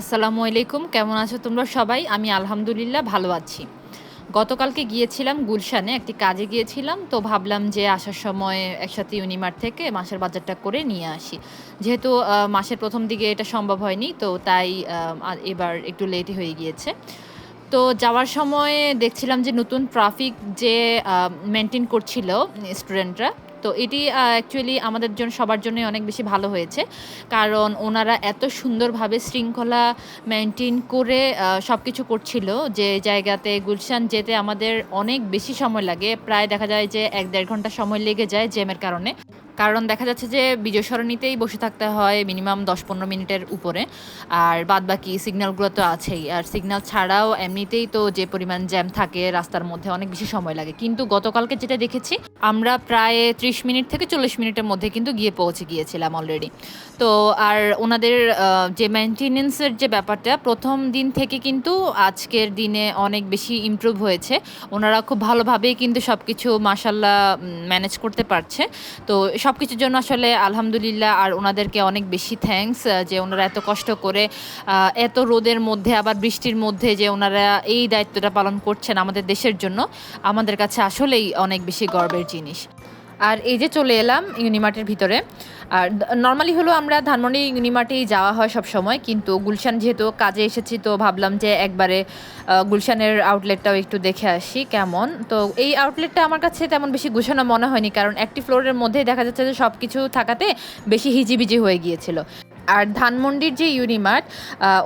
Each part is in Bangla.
আসসালামু আলাইকুম, কেমন আছো তোমরা সবাই? আমি আলহামদুলিল্লাহ ভালো আছি। গতকালকে গিয়েছিলাম গুলশানে, একটি কাজে গিয়েছিলাম, তো ভাবলাম যে আসার সময় একসাথে ইউনিমার্ট থেকে মাসের বাজারটা করে নিয়ে আসি। যেহেতু মাসের প্রথম দিকে এটা সম্ভব হয়নি, তো তাই এবার একটু লেটই হয়ে গিয়েছে। তো যাওয়ার সময় দেখছিলাম যে নতুন ট্রাফিক যে মেনটেন করছিল, স্টুডেন্টরা তো এটি অ্যাকচুয়ালি আমাদের জন্য সবার জন্য অনেক বেশি ভালো হয়েছে। কারণ ওনারা এত সুন্দরভাবে শৃঙ্খলা মেনটেন করে সব কিছু করছিল যে জায়গাতে, গুলশান যেতে আমাদের অনেক বেশি সময় লাগে। প্রায় দেখা যায় যে এক দেড় ঘণ্টা সময় লেগে যায় জ্যামের কারণে। কারণ দেখা যাচ্ছে যে বিজয় সরণিতেই বসে থাকতে হয় মিনিমাম দশ পনেরো মিনিটের উপরে। আর বাদ বাকি সিগন্যালগুলো তো আছেই। আর সিগন্যাল ছাড়াও এমনিতেই তো যে পরিমাণ জ্যাম থাকে, রাস্তার মধ্যে অনেক বেশি সময় লাগে। কিন্তু গতকালকে যেটা দেখেছি, আমরা প্রায় ত্রিশ মিনিট থেকে চল্লিশ মিনিটের মধ্যে কিন্তু গিয়ে পৌঁছে গিয়েছিলাম অলরেডি তো আর ওনাদের যে মেনটেনেন্সের যে ব্যাপারটা, প্রথম দিন থেকে কিন্তু আজকের দিনে অনেক বেশি ইমপ্রুভ হয়েছে। ওনারা খুব ভালোভাবেই কিন্তু সব কিছু মাসাল্লাহ ম্যানেজ করতে পারছে। তো সব কিছুর জন্য আসলে আলহামদুলিল্লাহ আর ওনাদেরকে অনেক বেশি থ্যাংকস যে ওনারা এত কষ্ট করে এত রোদের মধ্যে, আবার বৃষ্টির মধ্যে যে ওনারা এই দায়িত্বটা পালন করছেন আমাদের দেশের জন্য, আমাদের কাছে আসলেই অনেক বেশি গর্বের জিনিস। আর এই যে চলে এলাম ইউনিমার্টের ভিতরে। আর নর্মালি হলো আমরা ধানমন্ডি ইউনিমার্টেই যাওয়া হয় সব সময়, কিন্তু গুলশান যেহেতু কাজে এসেছি, তো ভাবলাম যে একবারে গুলশানের আউটলেটটাও একটু দেখে আসি কেমন। তো এই আউটলেটটা আমার কাছে তেমন বেশি গুছানো মনে হয়নি, কারণ একটি ফ্লোরের মধ্যে দেখা যাচ্ছে যে সব কিছু থাকাতে বেশি হিজিবিজি হয়ে গিয়েছিল। আর ধানমন্ডির যে ইউনিমার্ট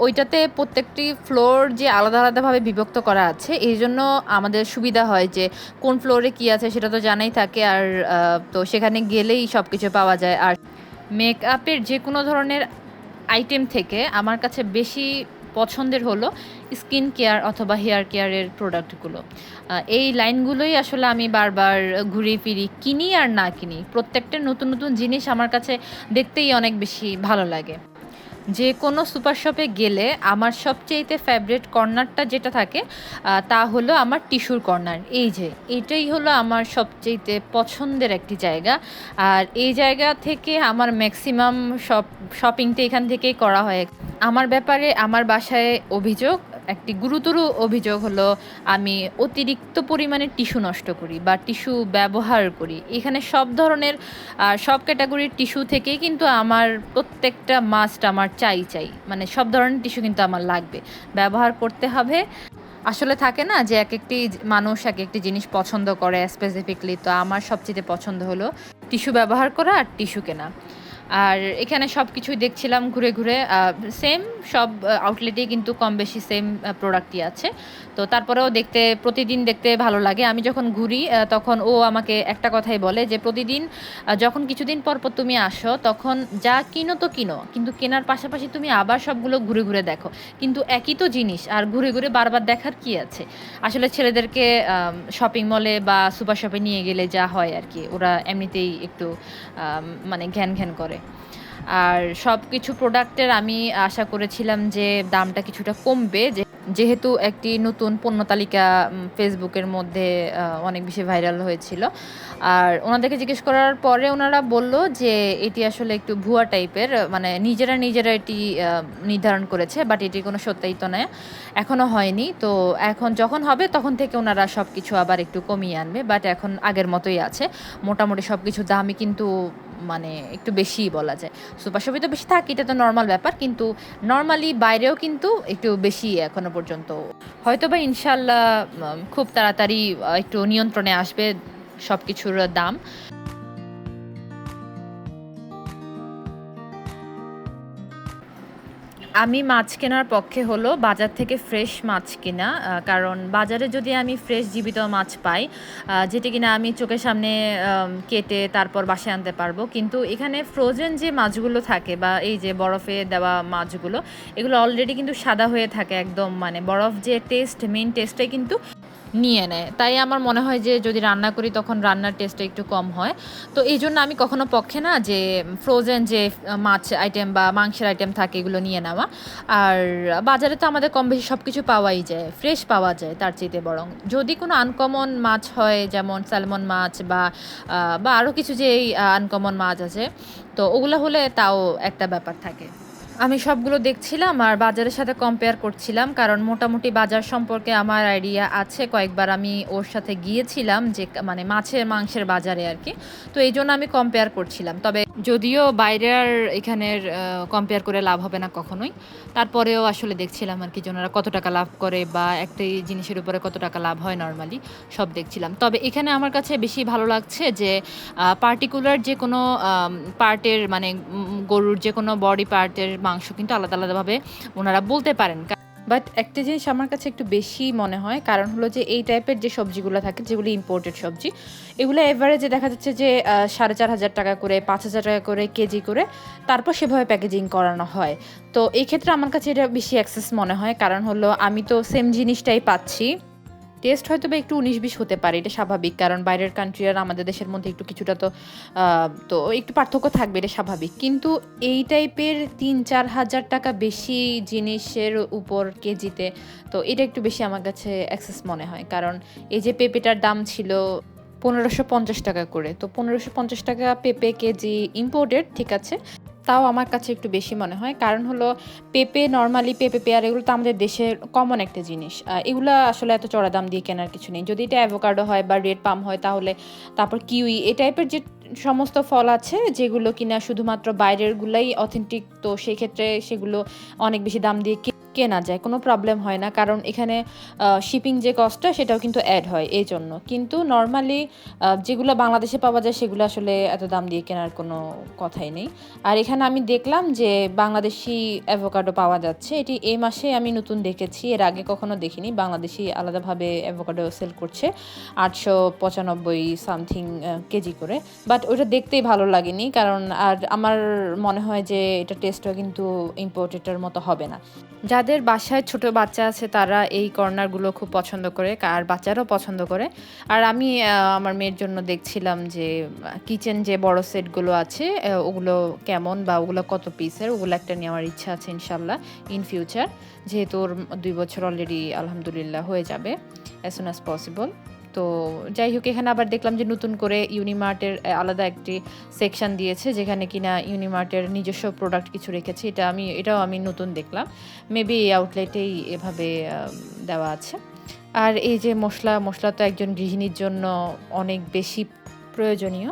ওইটাতে প্রত্যেকটি ফ্লোর যে আলাদা আলাদাভাবে বিভক্ত করা আছে এই জন্য আমাদের সুবিধা হয় যে কোন ফ্লোরে কি আছে সেটা তো জানাই থাকে আর তো সেখানে গেলেই সব কিছু পাওয়া যায়। আর মেকআপের যে কোনো ধরনের আইটেম থেকে আমার কাছে বেশি পছন্দের হলো স্কিন কেয়ার অথবা হেয়ার কেয়ারের প্রোডাক্টগুলো। এই লাইনগুলোই আসলে আমি বারবার ঘুরে ফিরি কিনি আর না কিনি। প্রত্যেকটা নতুন নতুন জিনিস আমার কাছে দেখতেই অনেক বেশি ভালো লাগে। যে কোনো সুপার শপে গেলে আমার সবচেয়েতে ফেভারিট কর্নারটা যেটা থাকে তা হলো আমার টিস্যুর কর্নার। এই যে, এটাই হলো আমার সবচেয়েতে পছন্দের একটি জায়গা। আর এই জায়গা থেকে আমার ম্যাক্সিমাম শপ শপিংটা এখান থেকেই করা হয়। আমার ব্যাপারে আমার বাসায় অভিযোগ, একটি গুরুতর অভিযোগ হলো, আমি অতিরিক্ত পরিমাণে টিস্যু নষ্ট করি বা টিস্যু ব্যবহার করি। এখানে সব ধরনের সব ক্যাটাগরির টিস্যু থেকেই কিন্তু আমার প্রত্যেকটা মাস্ট আমার চাই চাই মানে সব ধরনের টিস্যু কিন্তু আমার লাগবে। ব্যবহার করতে হবে। আসলে থাকে না যে এক একটি মানুষ এক একটি জিনিস পছন্দ করে স্পেসিফিকলি তো আমার সবচেয়ে পছন্দ হলো টিস্যু ব্যবহার করা আর টিস্যু কেনা। আর এখানে সব কিছুই দেখছিলাম ঘুরে ঘুরে সেম সব আউটলেটেই কিন্তু কম বেশি সেম প্রোডাক্টই আছে। তো তারপরেও দেখতে, প্রতিদিন দেখতে ভালো লাগে। আমি যখন ঘুরি তখন ও আমাকে একটা কথাই বলে যে, প্রতিদিন যখন কিছুদিন পর পর তুমি আসো, তখন যা কিনো তো কিনো, কিন্তু কেনার পাশাপাশি তুমি আবার সবগুলো ঘুরে ঘুরে দেখো। কিন্তু একই তো জিনিস, আর ঘুরে ঘুরে বারবার দেখার কি আছে? আসলে ছেলেদেরকে শপিং মলে বা সুপার শপে নিয়ে গেলে যা হয় আর কি, ওরা এমনিতেই একটু মানে ঘ্যান ঘ্যান করে। আর সব কিছু প্রোডাক্টের আমি আশা করেছিলাম যে দামটা কিছুটা কমবে যেহেতু একটি নতুন পণ্য তালিকা ফেসবুকের মধ্যে অনেক বেশি ভাইরাল হয়েছিল। আর ওনাদেরকে জিজ্ঞেস করার পরে ওনারা বলল যে এটি আসলে একটু ভুয়া টাইপের মানে নিজেরা নিজেরা এটি নির্ধারণ করেছে বাট এটি কোনো সত্যায়িত নয় এখনও হয়নি। তো এখন যখন হবে তখন থেকে ওনারা সব কিছু আবার একটু কমিয়ে আনবে বাট এখন আগের মতোই আছে। মোটামুটি সব কিছু দামই কিন্তু মানে একটু বেশি বলা যায়। সুপার শপে তো বেশি থাকে, এটা তো নর্মাল ব্যাপার, কিন্তু নর্মালি বাইরেও কিন্তু একটু বেশি এখনও পর্যন্ত। হয়তো বা ইনশাল্লাহ খুব তাড়াতাড়ি একটু নিয়ন্ত্রণে আসবে সব কিছুর দাম। আমি মাছ কেনার পক্ষে হলো বাজার থেকে ফ্রেশ মাছ কেনা কারণ বাজারে যদি আমি ফ্রেশ জীবিত মাছ পাই যেটি কিনা আমি চোখের সামনে কেটে তারপর বাসায় আনতে পারব। কিন্তু এখানে ফ্রোজেন যে মাছগুলো থাকে বা এই যে বরফে দেওয়া মাছগুলো, এগুলো অলরেডি কিন্তু সাদা হয়ে থাকে একদম মানে বরফ যে টেস্ট মেন টেস্টটাই কিন্তু নিয়ে নেয়। তাই আমার মনে হয় যে যদি রান্না করি তখন রান্নার টেস্টটা একটু কম হয়। তো এই জন্য আমি কখনো পক্ষে না যে ফ্রোজেন যে মাছ আইটেম বা মাংসের আইটেম থাকে এগুলো নিয়ে নেওয়া। আর বাজারে তো আমাদের কম বেশি সব কিছু পাওয়াই যায় ফ্রেশ পাওয়া যায় তার চাইতে বরং। যদি কোনো আনকমন মাছ হয়, যেমন স্যালমন মাছ বা বা আরও কিছু যে আনকমন মাছ আছে, তো ওগুলো হলে তাও একটা ব্যাপার থাকে। আমি সবগুলো দেখছিলাম আর বাজারের সাথে কম্পেয়ার করছিলাম, কারণ মোটামুটি বাজার সম্পর্কে আমার আইডিয়া আছে। কয়েকবার আমি ওর সাথে গিয়েছিলাম যে মানে মাছের, মাংসের বাজারে আর কি। তো এই জন্য আমি কম্পেয়ার করছিলাম। তবে যদিও বাইরের এখানের কম্পেয়ার করে লাভ হবে না কখনোই। তারপরেও আসলে দেখছিলাম আর কি যে ওনারা কত টাকা লাভ করে বা একটা জিনিসের উপরে কত টাকা লাভ হয় নর্মালি সব দেখছিলাম। তবে এখানে আমার কাছে বেশি ভালো লাগছে যে পার্টিকুলার যে কোনো পার্টের মানে গরুর যে কোনো বডি পার্টের মাংস কিন্তু আলাদা আলাদাভাবে ওনারা বলতে পারেন। বাট একটা জিনিস আমার কাছে একটু বেশি মনে হয়, কারণ হলো যে এই টাইপের যে সবজিগুলো থাকে, যেগুলো ইম্পোর্টেড সবজি, এগুলো এভারেজে দেখা যাচ্ছে যে সাড়ে চার হাজার টাকা করে, পাঁচ হাজার টাকা করে, কেজি করে, তারপর সেভাবে প্যাকেজিং করানো হয়। তো এই ক্ষেত্রে আমার কাছে এটা বেশি অ্যাক্সেস মনে হয়, কারণ হলো আমি তো সেম জিনিসটাই পাচ্ছি। টেস্ট হয়তো বা একটু উনিশ বিশ হতে পারে, এটা স্বাভাবিক। কারণ বাইরের কান্ট্রি আর আমাদের দেশের মধ্যে একটু কিছুটা তো তো একটু পার্থক্য থাকবে, এটা স্বাভাবিক। কিন্তু এই টাইপের তিন চার হাজার টাকা বেশি জিনিসের উপর কেজিতে তো এটা একটু বেশি আমার কাছে অ্যাক্সেস মনে হয়। কারণ এই যে পেঁপেটার দাম ছিল পনেরোশো পঞ্চাশ টাকা করে, তো পনেরোশো পঞ্চাশ টাকা পেঁপে কেজি ইম্পোর্টেড ঠিক আছে? তাও আমার কাছে একটু বেশি মনে হয়। কারণ হলো পেঁপে নর্মালি পেঁপে পেয়ার এগুলো তো আমাদের দেশের কমন একটা জিনিস। এগুলো আসলে এত চড়া দাম দিয়ে কেনার কিছু নেই। যদি এটা অ্যাভোকাডো হয় বা রেড পাম হয় তাহলে তারপর কিউই এ টাইপের যে সমস্ত ফল আছে যেগুলো কিনা শুধুমাত্র বাইরেরগুলাই অথেন্টিক তো সেই ক্ষেত্রে সেগুলো অনেক বেশি দাম দিয়ে কেনা যায়, কোনো প্রবলেম হয় না। কারণ এখানে শিপিং যে কস্টটা সেটাও কিন্তু অ্যাড হয় এই জন্য। কিন্তু নর্মালি যেগুলো বাংলাদেশে পাওয়া যায়, সেগুলো আসলে এত দাম দিয়ে কেনার কোনো কথাই নেই। আর এখানে আমি দেখলাম যে, বাংলাদেশি অ্যাভোকাডো পাওয়া যাচ্ছে। এটি এই মাসে আমি নতুন দেখেছি, এর আগে কখনো দেখিনি। বাংলাদেশি আলাদাভাবে অ্যাভোকাডো সেল করছে আটশো পঁচানব্বই সামথিং কেজি করে। বাট ওইটা দেখতেই ভালো লাগেনি, কারণ আর আমার মনে হয় যে, এটা টেস্টও কিন্তু ইম্পোর্টেডের মতো হবে না। যাদের বাসায় ছোট বাচ্চা আছে, তারা এই কর্নারগুলো খুব পছন্দ করে, আর বাচ্চারাও পছন্দ করে। আর আমি আমার মেয়ের জন্য দেখছিলাম যে, কিচেন যে বড় সেটগুলো আছে ওগুলো কেমন বা ওগুলো কত পিসের, ওগুলো একটা নেওয়ার ইচ্ছা আছে ইনশাল্লাহ ইন ফিউচার যেহেতু ওর দুই বছর অলরেডি আলহামদুলিল্লাহ হয়ে যাবে অ্যাজ সুন অ্যাজ পসিবল তো যাই হোক, এখানে আবার দেখলাম যে নতুন করে ইউনিমার্টের আলাদা একটি সেকশন দিয়েছে, যেখানে কিনা ইউনিমার্টের নিজস্ব প্রোডাক্ট কিছু রেখেছে। এটা আমি, এটাও আমি নতুন দেখলাম। মেবি এই আউটলেটেই এভাবে দেওয়া আছে। আর এই যে মশলা মশলা তো একজন গৃহিণীর জন্য অনেক বেশি প্রয়োজনীয়।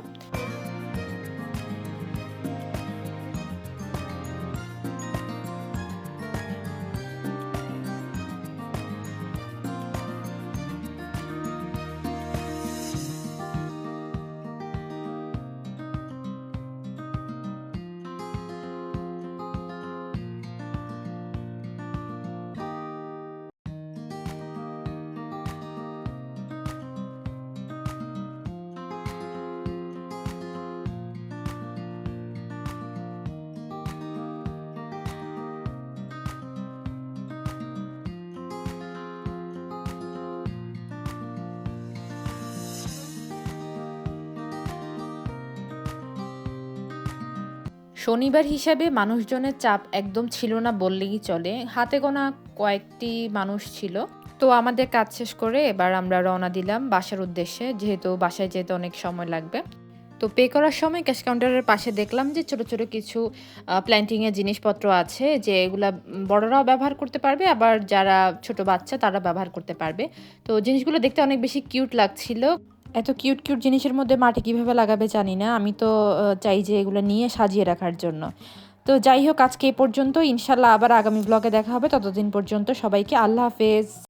শনিবার হিসাবে মানুষজনের চাপ একদম ছিল না বললেই চলে। হাতে গোনা কয়েকটি মানুষ ছিল। তো আমাদের কাজ শেষ করে এবার আমরা রওনা দিলাম বাসার উদ্দেশ্যে, যেহেতু বাসায় যেতে অনেক সময় লাগবে। তো পে করার সময় ক্যাশ কাউন্টারের পাশে দেখলাম যে ছোট ছোট কিছু প্ল্যান্টিংয়ের জিনিসপত্র আছে যে এগুলা বড়রাও ব্যবহার করতে পারবে, আবার যারা ছোট বাচ্চা তারা ব্যবহার করতে পারবে। তো জিনিসগুলো দেখতে অনেক বেশি কিউট লাগছিল। এত কিউট কিউট জিনিসের মধ্যে মাটি কীভাবে লাগাবে জানি না। আমি তো চাই যে এগুলো নিয়ে সাজিয়ে রাখার জন্য। তো যাই হোক, আজকে এ পর্যন্ত ইনশাল্লাহ আবার আগামী ব্লগে দেখা হবে। ততদিন পর্যন্ত সবাইকে আল্লাহ হাফেজ।